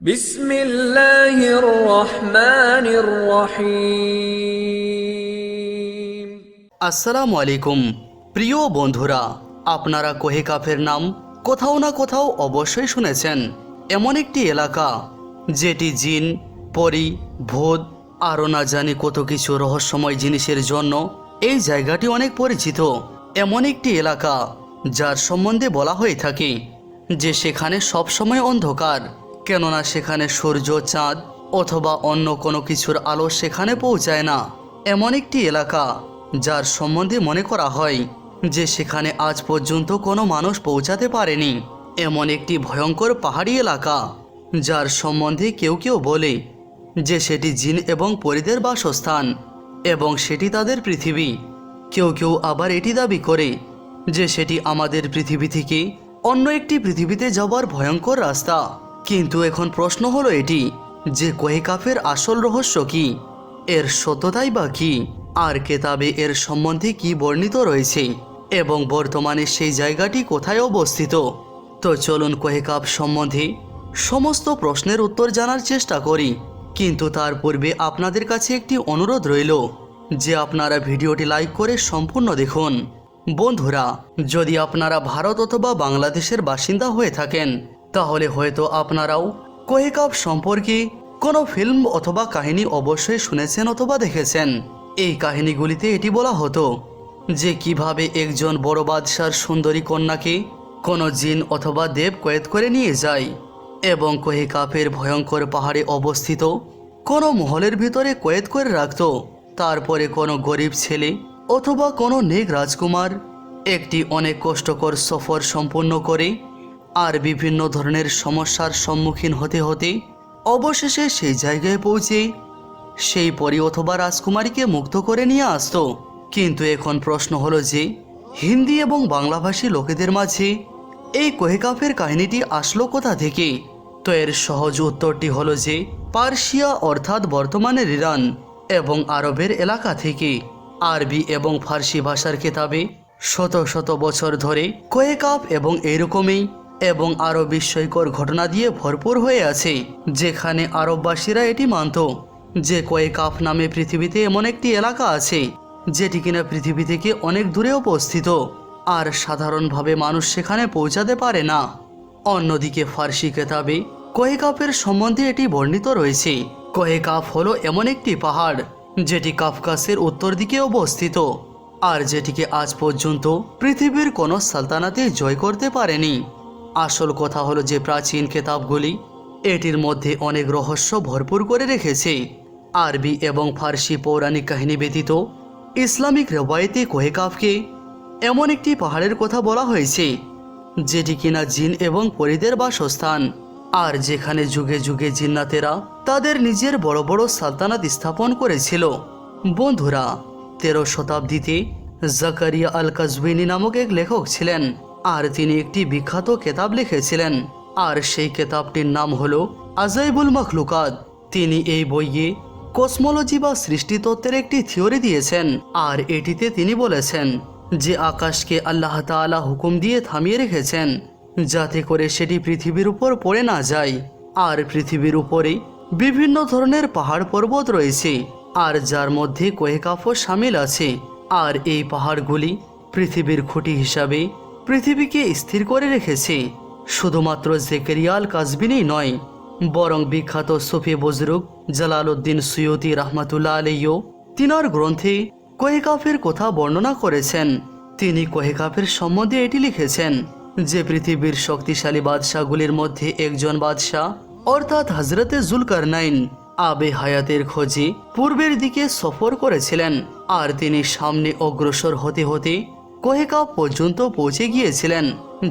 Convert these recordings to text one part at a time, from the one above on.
বিসমিল্লাহির আসসালামু আলাইকুম। প্রিয় বন্ধুরা, আপনারা কোহে কাফের নাম কোথাও না কোথাও অবশ্যই শুনেছেন এমন একটি এলাকা যেটি জিন, পরি ভোধ আরও না জানি কত কিছু রহস্যময় জিনিসের জন্য এই জায়গাটি অনেক পরিচিত। এমন একটি এলাকা যার সম্বন্ধে বলা হয়ে থাকে যে সেখানে সবসময় অন্ধকার। কেননা সেখানে সূর্য, চাঁদ অথবা অন্য কোনো কিছুর আলো সেখানে পৌঁছায় না। এমন একটি এলাকা, যার সম্বন্ধে মনে করা হয় যে সেখানে আজ পর্যন্ত কোনো মানুষ পৌঁছাতে পারেনি। এমন একটি ভয়ঙ্কর পাহাড়ি এলাকা, যার সম্বন্ধে কেউ কেউ বলে যে সেটি জিন এবং পরিদের বাসস্থান এবং সেটি তাদের পৃথিবী। কেউ কেউ আবার এটি দাবি করে যে সেটি আমাদের পৃথিবী থেকে অন্য একটি পৃথিবীতে যাওয়ার ভয়ঙ্কর রাস্তা। কিন্তু এখন প্রশ্ন হলো এটি, যে কোহেকাফের আসল রহস্য কি? এর সত্যতাই বা কি? আর কেতাবে এর সম্বন্ধে কি বর্ণিত রয়েছে? এবং বর্তমানে সেই জায়গাটি কোথায় অবস্থিত? তো চলুন কোহেকাপ সম্বন্ধে সমস্ত প্রশ্নের উত্তর জানার চেষ্টা করি। কিন্তু তার পূর্বে আপনাদের কাছে একটি অনুরোধ রইল, যে আপনারা ভিডিওটি লাইক করে সম্পূর্ণ দেখুন। বন্ধুরা, যদি আপনারা ভারত অথবা বাংলাদেশের বাসিন্দা হয়ে থাকেন তাহলে হয়তো আপনারাও কোহেকাপ সম্পর্কে কোনো ফিল্ম অথবা কাহিনী অবশ্যই শুনেছেন অথবা দেখেছেন। এই কাহিনীগুলিতে এটি বলা হতো যে কীভাবে একজন বড় বাদশার সুন্দরী কন্যাকে কোনো জিন অথবা দেব কয়েদ করে নিয়ে যায় এবং কোহেকাপের ভয়ঙ্কর পাহাড়ে অবস্থিত কোনো মহলের ভিতরে কয়েদ করে রাখত। তারপরে কোনো গরিব ছেলে অথবা কোনো নেক রাজকুমার একটি অনেক কষ্টকর সফর সম্পূর্ণ করে আর বিভিন্ন ধরনের সমস্যার সম্মুখীন হতে হতে অবশেষে সেই জায়গায় পৌঁছে সেই পরি অথবা রাজকুমারীকে মুক্ত করে নিয়ে আসতো। কিন্তু এখন প্রশ্ন হলো যে, হিন্দি এবং বাংলাভাষী লোকেদের মাঝে এই কোহেকাফের কাহিনীটি আসলো কোথা থেকে? তো এর সহজ উত্তরটি হলো যে পার্সিয়া অর্থাৎ বর্তমানের ইরান এবং আরবের এলাকা থেকে। আরবি এবং ফার্সি ভাষার কেতাবে শত শত বছর ধরে কোয়েকাপ এবং এরকমই এবং আরও বিস্ময়কর ঘটনা দিয়ে ভরপুর হয়ে আছে, যেখানে আরববাসীরা এটি মানত। যে কোয়েকাপ নামে পৃথিবীতে এমন একটি এলাকা আছে, যেটি কিনা পৃথিবী থেকে অনেক দূরে অবস্থিত, আর সাধারণভাবে মানুষ সেখানে পৌঁছাতে পারে না। অন্যদিকে ফার্সি কেতাবে কোহেকাফের সম্বন্ধে এটি বর্ণিত রয়েছে। কোহেকাফ হলো এমন একটি পাহাড়, যেটি কাফকাসের উত্তর দিকে অবস্থিত, আর যেটিকে আজ পর্যন্ত পৃথিবীর কোনো সালতানাতে জয় করতে পারেনি। আসল কথা হলো যে প্রাচীন কেতাবগুলি এটির মধ্যে অনেক রহস্য ভরপুর করে রেখেছে। আরবি এবং ফার্সি পৌরাণিক কাহিনী ব্যতীত ইসলামিক রেবায়তে কোহেকাফকে এমন একটি পাহাড়ের কথা বলা হয়েছে, যেটি কিনা জিন এবং পরিদের বাসস্থান, আর যেখানে যুগে যুগে জিন্নাতেরা তাদের নিজের বড় বড় সালতানাত স্থাপন করেছিল। বন্ধুরা, তেরো শতাব্দীতে জাকারিয়া আল কাজবিনী নামক এক লেখক ছিলেন। আর তিনি একটি বিখ্যাত কেতাব লিখেছিলেন। আর সেই কেতাবটির নাম হল আজাইবুল মখলুকাত। তিনি এই বইয়ে কসমোলজি বা সৃষ্টিতত্ত্বের একটি থিওরি দিয়েছেন। আর এটিতে তিনি বলেছেন যে, আকাশকে আল্লাহ তাআলা হুকুম দিয়ে থামিয়ে রেখেছেন যাতে করে সেটি পৃথিবীর উপর পড়ে না যায়। আর পৃথিবীর উপরে বিভিন্ন ধরনের পাহাড় পর্বত রয়েছে। আর যার মধ্যে কোহেকাফও সামিল আছে। আর এই পাহাড়গুলি পৃথিবীর খুঁটি হিসাবে পৃথিবীকে স্থির করে রেখেছে। শুধুমাত্র জেকেরিয়াল কাজবিনই নয়, বরং বিখ্যাত সুফি বজরুগ জালালউদ্দিন সৈয়দি রহমাতুল্লাহ আলাইও তিনার গ্রন্থে কোহেকাফের কথা বর্ণনা করেছেন। তিনি কোহেকাফের সম্বন্ধে এটি লিখেছেন যে, পৃথিবীর শক্তিশালী বাদশাহগুলির মধ্যে একজন বাদশাহ, অর্থাৎ হজরতে জুলকারনাইন, আবে হায়াতের খোঁজে পূর্বের দিকে সফর করেছিলেন। আর তিনি সামনে অগ্রসর হতে হতে কোহেকাপ পর্যন্ত পৌঁছে গিয়েছিলেন,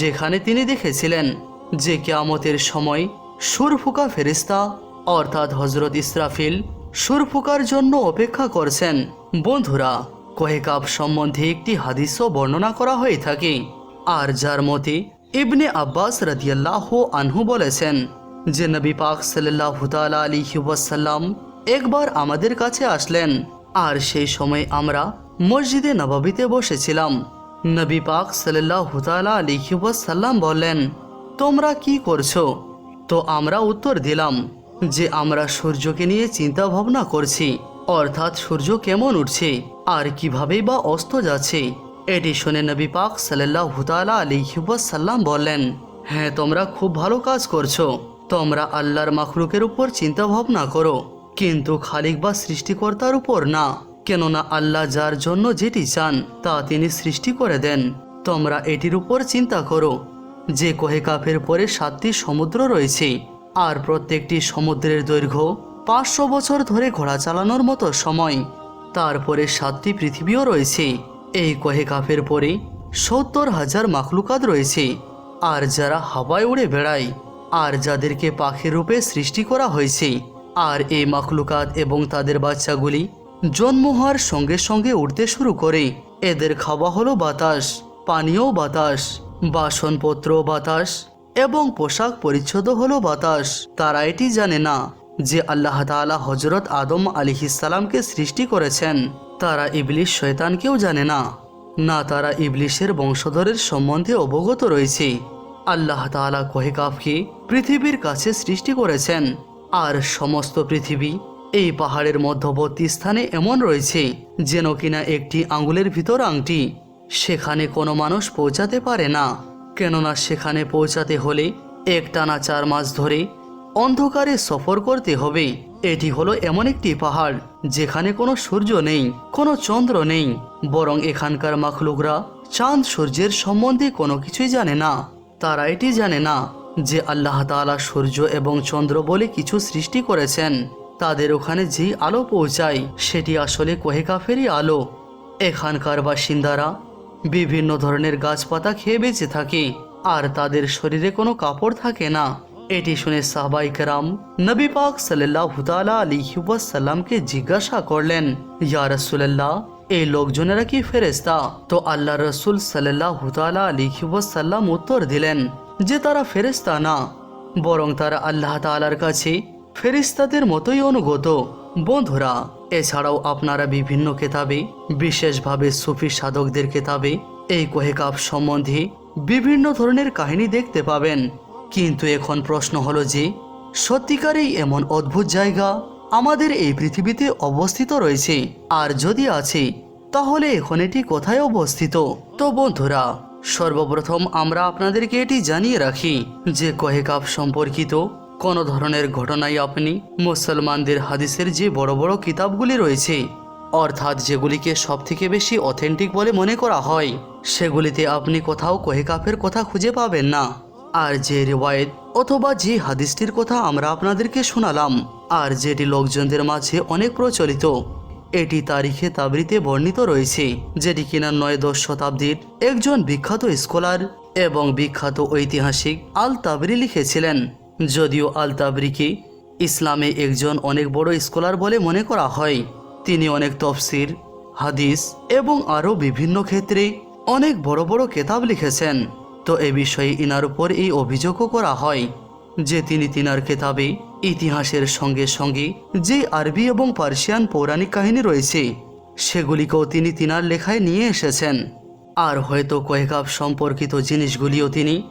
যেখানে তিনি দেখেছিলেন যে কেয়ামতের সময় সুরফুকা ফেরিস্তা অর্থাৎ হজরত ইসরাফিল, সুরফুকার জন্য অপেক্ষা করছেন। বন্ধুরা কোহেকাপ সম্বন্ধে একটি হাদিসও বর্ণনা করা হয়ে থাকে। আর যার মতে, ইবনে আব্বাস রাদিয়াল্লাহ আনহু বলেছেন যে নবী পাক সাল্লাহ আলী ওয়াসাল্লাম একবার আমাদের কাছে আসলেন। আর সেই সময় আমরা মসজিদে নবাবিতে বসেছিলাম। নবী পাক সাল্লাহ তালা আলী ওয়াসাল্লাম বললেন, তোমরা কি করছ? তো আমরা উত্তর দিলাম যে, আমরা সূর্যকে নিয়ে চিন্তা ভাবনা করছি। অর্থাৎ সূর্য কেমন উঠছে, আর কিভাবেই বা অস্ত যাচ্ছে? এটি শুনে নবী পাক সাল্লাহ হুতালা সাল্লাম বললেন হ্যাঁ তোমরা খুব ভালো কাজ করছ। তোমরা আল্লাহর মাখলুকের উপর চিন্তা ভাবনা করো, কিন্তু খালিক বা সৃষ্টিকর্তার উপর না। কেননা আল্লাহ যার জন্য যেটি চান, তা তিনি সৃষ্টি করে দেন। তোমরা এটির উপর চিন্তা করো। যে কোহে কাফের পরে সাতটি সমুদ্র রয়েছে, আর প্রত্যেকটি সমুদ্রের দৈর্ঘ্য পাঁচশো বছর ধরে ঘোড়া চালানোর মতো সময়। তারপরে সাতটি পৃথিবীও রয়েছে। এই কোহে কাফের পরে সত্তর হাজার মাখলুকাত রয়েছে, আর যারা হাওয়ায় উড়ে বেড়ায়, আর যাদেরকে পাখির রূপে সৃষ্টি করা হয়েছে। আর এই মাখলুকাত এবং তাদের বাচ্চাগুলি জন্ম হওয়ার সঙ্গে সঙ্গে উঠতে শুরু করে। এদের খাওয়া হলো বাতাস, পানীয় বাতাস, বাসনপত্র বাতাস এবং পোশাক পরিচ্ছদ হলো বাতাস। তারা এটি জানে না যে আল্লাহ তাআলা হজরত আদম আলিহিসালামকে সৃষ্টি করেছেন। তারা ইবলিশ শয়তানকেও জানে না। না তারা ইবলিশের বংশধরের সম্বন্ধে অবগত রয়েছে। আল্লাহ তাআলা কোহেকাফকে পৃথিবীর কাছে সৃষ্টি করেছেন। আর সমস্ত পৃথিবী এই পাহাড়ের মধ্যবর্তী স্থানে এমন রয়েছে, যেন কিনা একটি আঙ্গুলের ভিতর আংটি, সেখানে কোনো মানুষ পৌঁছাতে পারে না। কেননা সেখানে পৌঁছাতে হলে একটানা চার মাস ধরে অন্ধকারে সফর করতে হবে। এটি হলো এমন একটি পাহাড়, যেখানে কোনো সূর্য নেই, কোনো চন্দ্র নেই, বরং এখানকার মাখলুকরা চাঁদ সূর্যের সম্বন্ধে কোনো কিছুই জানে না। তারা এটি জানে না যে আল্লাহ তাআলা সূর্য এবং চন্দ্র বলে কিছু সৃষ্টি করেছেন। তাদের ওখানে যেই আলো পৌঁছায়, সেটি আসলে কোহে কাফেরই আলো। এখানকার বাসিন্দারা বিভিন্ন ধরনের গাছপাতা খেয়ে বেঁচে থাকে, আর তাদের শরীরে কোনো কাপড় থাকে না। এটি শুনে সাহবাই কেরাম নবী পাক সাল্লাহ তালা সাল্লামকে জিজ্ঞাসা করলেন, ইয়া রসুল্লাহ এই লোকজনেরা কি ফেরেস্তা তো আল্লাহ রসুল সাল্লাহ তালা সাল্লাম উত্তর দিলেন যে তারা ফেরেস্তা না, বরং তারা আল্লাহ তালার কাছে ফেরিস্তাদের মতোই অনুগত। বন্ধুরা, এছাড়াও আপনারা বিভিন্ন কেতাবে, বিশেষভাবে সুফি সাধকদের কেতাবে, এই কোহেকাপ সম্বন্ধে বিভিন্ন ধরনের কাহিনী দেখতে পাবেন। কিন্তু এখন প্রশ্ন হলো যে, সত্যিকারেই এমন অদ্ভুত জায়গা আমাদের এই পৃথিবীতে অবস্থিত রয়েছে? আর যদি আছে, তাহলে এখন এটি কোথায় অবস্থিত? তো বন্ধুরা, সর্বপ্রথম আমরা আপনাদেরকে এটি জানিয়ে রাখি যে কহেকাপ সম্পর্কিত কোনো ধরনের ঘটনায় আপনি মুসলমানদের হাদিসের যে বড় বড় কিতাবগুলি রয়েছে, অর্থাৎ যেগুলিকে সবথেকে বেশি অথেন্টিক বলে মনে করা হয়, সেগুলিতে আপনি কোথাও কহেকাফের কথা খুঁজে পাবেন না। আর যে রেওয়ায়ত অথবা যে হাদিসটির কথা আমরা আপনাদেরকে শোনালাম, আর যেটি লোকজনদের মাঝে অনেক প্রচলিত, এটি তারিখে তাবরিতে বর্ণিত রয়েছে, যেটি কিনা নয় দশ শতাব্দীর একজন বিখ্যাত স্কলার এবং বিখ্যাত ঐতিহাসিক আল তাবরি লিখেছিলেন। যদিও আল তাবরিকে ইসলামে একজন অনেক বড় স্কলার বলে মনে করা হয়। তিনি অনেক তফসির, হাদিস এবং আরও বিভিন্ন ক্ষেত্রে অনেক বড় বড় কেতাব লিখেছেন। তো এ বিষয়ে ইনার উপর এই অভিযোগও করা হয় যে তিনি তিনার কেতাবে ইতিহাসের সঙ্গে সঙ্গে যে আরবি এবং পার্সিয়ান পৌরাণিক কাহিনী রয়েছে, সেগুলিকেও তিনি তিনার লেখায় নিয়ে এসেছেন। আর হয়তো কয়েকাব সম্পর্কিত জিনিসগুলিও তিনি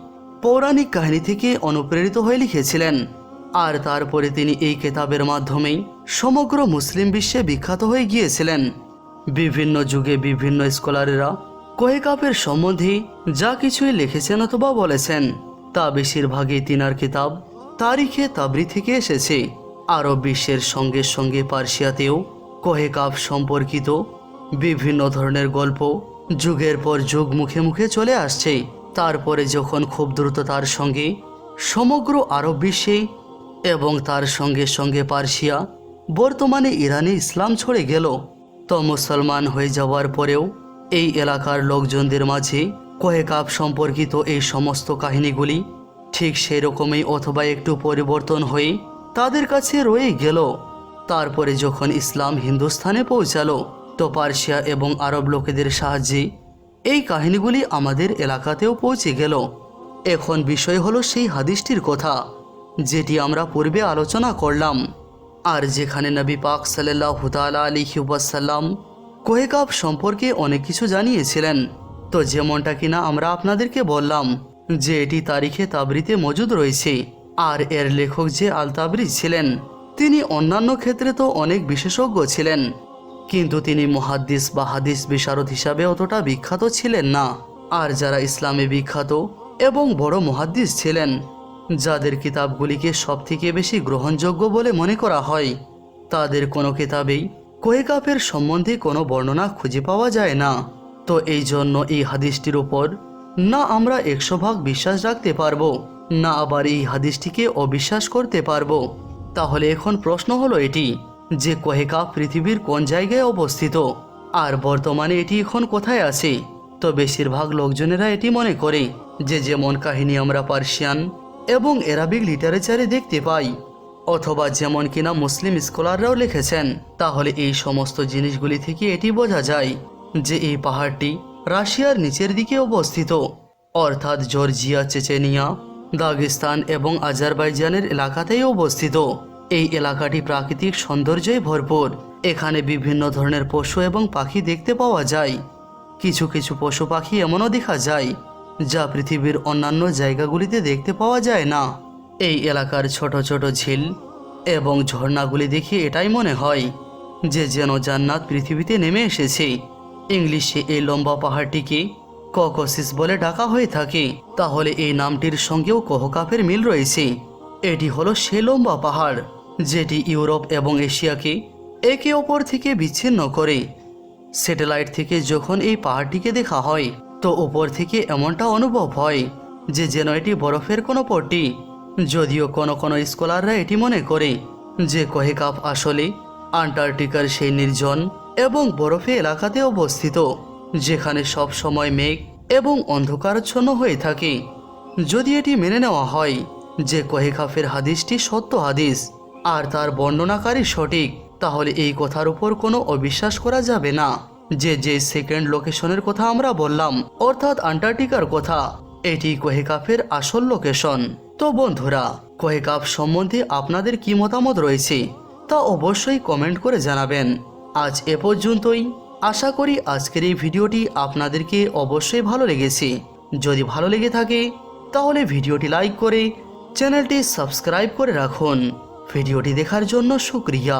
পৌরাণিক কাহিনী থেকে অনুপ্রেরিত হয়ে লিখেছিলেন। আর তারপরে তিনি এই কেতাবের মাধ্যমেই সমগ্র মুসলিম বিশ্বে বিখ্যাত হয়ে গিয়েছিলেন। বিভিন্ন যুগে বিভিন্ন স্কলারেরা কোহেকাপের সম্বন্ধে যা কিছুই লিখেছেন অথবা বলেছেন, তা বেশিরভাগই তিনার কিতাব তারিখে তাবরি থেকে এসেছে। আরব বিশ্বের সঙ্গে সঙ্গে পার্সিয়াতেও কোহেকাপ সম্পর্কিত বিভিন্ন ধরনের গল্প যুগের পর যুগ মুখে মুখে চলে আসছে। তারপরে যখন খুব দ্রুততার সঙ্গে সমগ্র আরব বিশ্বে এবং তার সঙ্গে সঙ্গে পার্সিয়া, বর্তমানে ইরানে ইসলাম ছড়ে গেল, তো মুসলমান হয়ে যাওয়ার পরেও এই এলাকার লোকজনদের মাঝে কয়েকাপ সম্পর্কিত এই সমস্ত কাহিনীগুলি ঠিক সেরকমই অথবা একটু পরিবর্তন হয়ে তাদের কাছে রয়ে গেল। তারপরে যখন ইসলাম হিন্দুস্থানে পৌঁছালো, তো পার্সিয়া এবং আরব লোকেদের সাহায্যে এই কাহিনীগুলি আমাদের এলাকাতেও পৌঁছে গেল। এখন বিষয় হলো সেই হাদিসটির কথা, যেটি আমরা পূর্বে আলোচনা করলাম। আর যেখানে নবী পাক সাল্লাহ তালা আলী সাল্লাম কোহেকাব সম্পর্কে অনেক কিছু জানিয়েছিলেন। তো যেমনটা কিনা আমরা আপনাদেরকে বললাম যে এটি তারিখে তাবরিতে মজুদ রয়েছে, আর এর লেখক যে আলতাবরি ছিলেন, তিনি অন্যান্য ক্ষেত্রে তো অনেক বিশেষজ্ঞ ছিলেন। কিন্তু তিনি মুহাদ্দিস বা হাদিস বিশারদ হিসাবে অতটা বিখ্যাত ছিলেন না। আর যারা ইসলামে বিখ্যাত এবং বড় মুহাদ্দিস ছিলেন, যাদের কিতাবগুলিকে সবথেকে বেশি গ্রহণযোগ্য বলে মনে করা হয়, তাদের কোনো কিতাবেই কোয়েকাপের সম্বন্ধে কোনো বর্ণনা খুঁজে পাওয়া যায় না। তো এই জন্য এই হাদিসটির উপর না আমরা একশো ভাগ বিশ্বাস রাখতে পারব, না আবার এই হাদিসটিকে অবিশ্বাস করতে পারব। তাহলে এখন প্রশ্ন হলো এটি যে কোহেকা পৃথিবীর কোন জায়গায় অবস্থিত? আর বর্তমানে এটি এখন কোথায় আছে? তো বেশিরভাগ লোকজনেরা এটি মনে করে যে যেমন কাহিনী আমরা পার্সিয়ান এবং অ্যারাবিক লিটারেচারে দেখতে পাই, অথবা যেমন কিনা মুসলিম স্কলাররাও লিখেছেন, তাহলে এই সমস্ত জিনিসগুলি থেকে এটি বোঝা যায় যে এই পাহাড়টি রাশিয়ার নিচের দিকে অবস্থিত। অর্থাৎ জর্জিয়া, চেচেনিয়া, দাগিস্তান এবং আজারবাইজানের এলাকাতেই অবস্থিত। এই এলাকাটি প্রাকৃতিক সৌন্দর্যে ভরপুর। এখানে বিভিন্ন ধরনের পশু এবং পাখি দেখতে পাওয়া যায়। কিছু কিছু পশু পাখি এমনও দেখা যায়, যা পৃথিবীর অন্যান্য জায়গাগুলিতে দেখতে পাওয়া যায় না। এই এলাকার ছোট ছোট ঝিল এবং ঝর্ণাগুলি দেখে এটাই মনে হয় যে যেন জান্নাত পৃথিবীতে নেমে এসেছে। ইংলিশে এই লম্বা পাহাড়টিকে ককসিস বলে ডাকা হয়ে থাকে। তাহলে এই নামটির সঙ্গেও কহকাফের মিল রয়েছে। এটি হলো সে লম্বা পাহাড়। যেটি ইউরোপ এবং এশিয়াকে একে অপর থেকে বিচ্ছিন্ন করে। স্যাটেলাইট থেকে যখন এই পাহাড়টিকে দেখা হয়, তো উপর থেকে এমনটা অনুভব হয় যে যেন এটি বরফের কোনো পট্টি। যদিও কোনো কোনো স্কলাররা এটি মনে করে যে কহেকাপ আসলে আন্টার্কটিকার সেই নির্জন এবং বরফে এলাকাতে অবস্থিত, যেখানে সব সময় মেঘ এবং অন্ধকারচ্ছন্ন হয়ে থাকে। যদি এটি মেনে নেওয়া হয় যে কহেকাফের হাদিসটি সত্য হাদিস আর তার বর্ণনাকারী সঠিক, তাহলে এই কথার উপর কোনো অবিশ্বাস করা যাবে না। যে যে সেকেন্ড লোকেশনের কথা আমরা বললাম, অর্থাৎ আন্টার্কটিকার কথা, এটি কোহেকাফের আসল লোকেশন তো বন্ধুরা, কোহেকাফ সম্বন্ধে আপনাদের কি মতামত রয়েছে, তা অবশ্যই কমেন্ট করে জানাবেন। আজ এ পর্যন্তই। আশা করি আজকের এই ভিডিওটি আপনাদেরকে অবশ্যই ভালো লেগেছে। যদি ভালো লেগে থাকে, তাহলে ভিডিওটি লাইক করে চ্যানেলটি সাবস্ক্রাইব করে রাখুন। ভিডিওটি দেখার জন্য শুক্রিয়া।